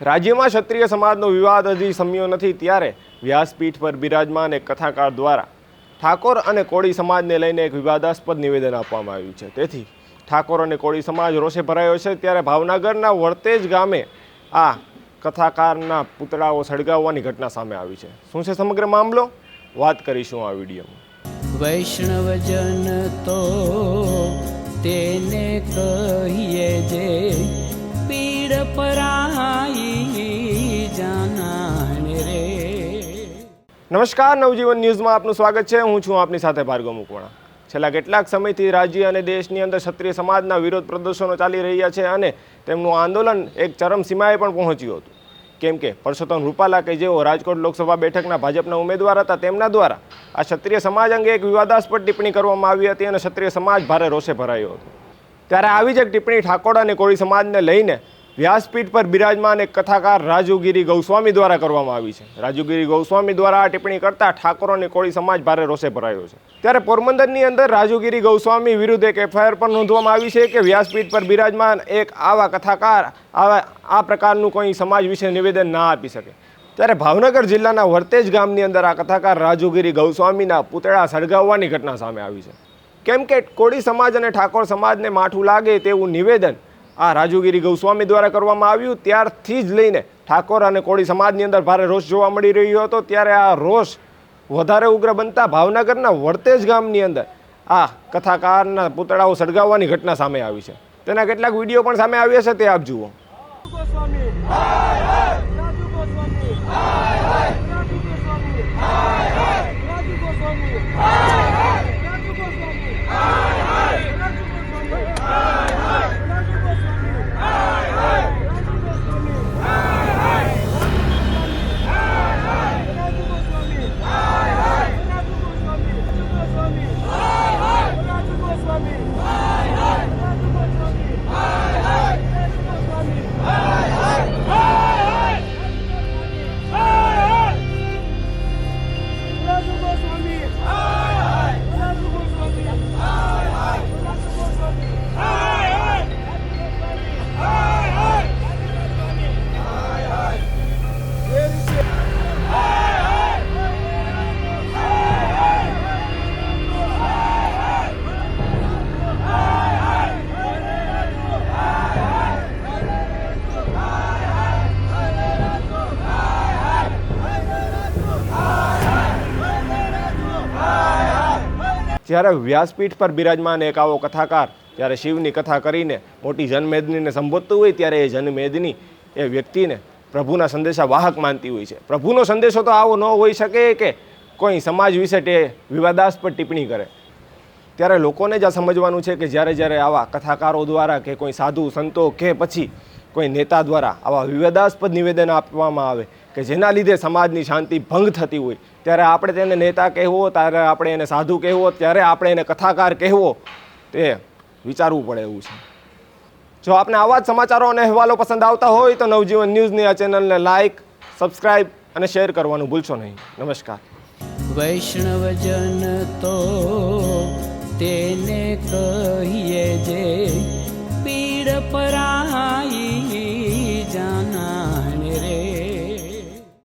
રાજ્યમાં ક્ષત્રિય સમાજનો વિવાદ હજી સમ્યો નથી ત્યારે વ્યાસપીઠ પર બિરાજમાન એક કથાકાર દ્વારા ઠાકોર અને કોળી સમાજને લઈને એક વિવાદાસ્પદ નિવેદન આપવામાં આવ્યું છે. તેથી ઠાકોર અને કોળી સમાજ રોષે ભરાયો છે ત્યારે ભાવનગરના વર્તેજ ગામે આ કથાકારના પુતળાઓ સળગાવવાની ઘટના સામે આવી છે. શું છે સમગ્ર મામલો? વાત કરીશું આ વિડીયોમાં. વૈષ્ણવજન તો તેને કહીએ જે પીડ પરાઈ નમસ્કાર, નવજીવન ન્યૂઝમાં આપનું સ્વાગત છે. હું છું આપની સાથે ભાર્ગવ મુકવાણા. છેલ્લા કેટલાક સમયથી રાજ્ય અને દેશની અંદર ક્ષત્રિય સમાજના વિરોધ પ્રદર્શનો ચાલી રહ્યા છે અને તેમનું આંદોલન એક ચરમસીમાએ પણ પહોંચ્યું હતું. કેમ કે પરસોત્તમ રૂપાલા કે જેઓ રાજકોટ લોકસભા બેઠકના ભાજપના ઉમેદવાર હતા, તેમના દ્વારા આ ક્ષત્રિય સમાજ અંગે એક વિવાદાસ્પદ ટિપ્પણી કરવામાં આવી હતી અને ક્ષત્રિય સમાજ ભારે રોષે ભરાયો હતો. ત્યારે આવી જ એક ટિપ્પણી ઠાકોર અને કોળી સમાજને લઈને વ્યાસપીઠ પર બિરાજમાન એક કથાકાર રાજુગીરી ગૌસ્વામી દ્વારા કરવામાં આવી છે. રાજુગીરી ગૌસ્વામી દ્વારા આ ટિપ્પણી કરતા ઠાકોર અને કોળી સમાજ ભારે રોષે ભરાયો છે. ત્યારે પોરબંદરની અંદર રાજુગીરી ગૌસ્વામી વિરુદ્ધ એક એફઆઈઆર પણ નોંધવામાં આવી છે કે વ્યાસપીઠ પર બિરાજમાન એક આવા કથાકાર આવા, આ પ્રકારનું કોઈ સમાજ વિશે નિવેદન ના આપી શકે. ત્યારે ભાવનગર જિલ્લાના વર્તેજ ગામની અંદર આ કથાકાર રાજુગીરી ગૌસ્વામીના પૂતળા સળગાવવાની ઘટના સામે આવી છે. કેમ કે કોળી સમાજ અને ઠાકોર સમાજને માઠું લાગે તેવું નિવેદન આ રાજુગીરી ગૌસ્વામી દ્વારા કરવામાં આવ્યું. ત્યારથી જ લઈને ઠાકોર અને કોળી સમાજની અંદર ભારે રોષ જોવા મળી રહ્યો હતો. ત્યારે આ રોષ વધારે ઉગ્ર બનતા ભાવનગરના વર્તેજ ગામની અંદર આ કથાકારના પુતળાઓ સળગાવવાની ઘટના સામે આવી છે. તેના કેટલાક વીડિયો પણ સામે આવ્યા છે, તે આપ જુઓ. ગોસ્વામી. જ્યારે વ્યાસપીઠ પર બિરાજમાન એક આવો કથાકાર જ્યારે શિવની કથા કરીને મોટી જનમેદનીને સંબોધતું હોય, ત્યારે એ જનમેદની એ વ્યક્તિને પ્રભુના સંદેશા વાહક માનતી હોય છે. પ્રભુનો સંદેશો તો આવો ન હોઈ શકે કે કોઈ સમાજ વિશે તે વિવાદાસ્પદ ટિપ્પણી કરે. ત્યારે લોકોને જ આ સમજવાનું છે કે જ્યારે જ્યારે આવા કથાકારો દ્વારા કે કોઈ સાધુ સંતો કે પછી કોઈ નેતા દ્વારા આવા વિવાદાસ્પદ નિવેદન આપવામાં આવે કે જેના લીધે સમાજની શાંતિ ભંગ થતી હોય, ત્યારે આપણે તેને નેતા કહેવો, ત્યારે આપણે એને સાધુ કહેવો, ત્યારે આપણે એને કથાકાર કહેવો, તે વિચારવું પડે એવું છે. જો આપને આવા જ સમાચારો અને અહેવાલો પસંદ આવતા હોય, તો નવજીવન ન્યૂઝની આ ચેનલને લાઇક સબસ્ક્રાઇબ અને શેર કરવાનું ભૂલશો નહીં. નમસ્કાર. વૈષ્ણવજન તો તેને કહીએ જે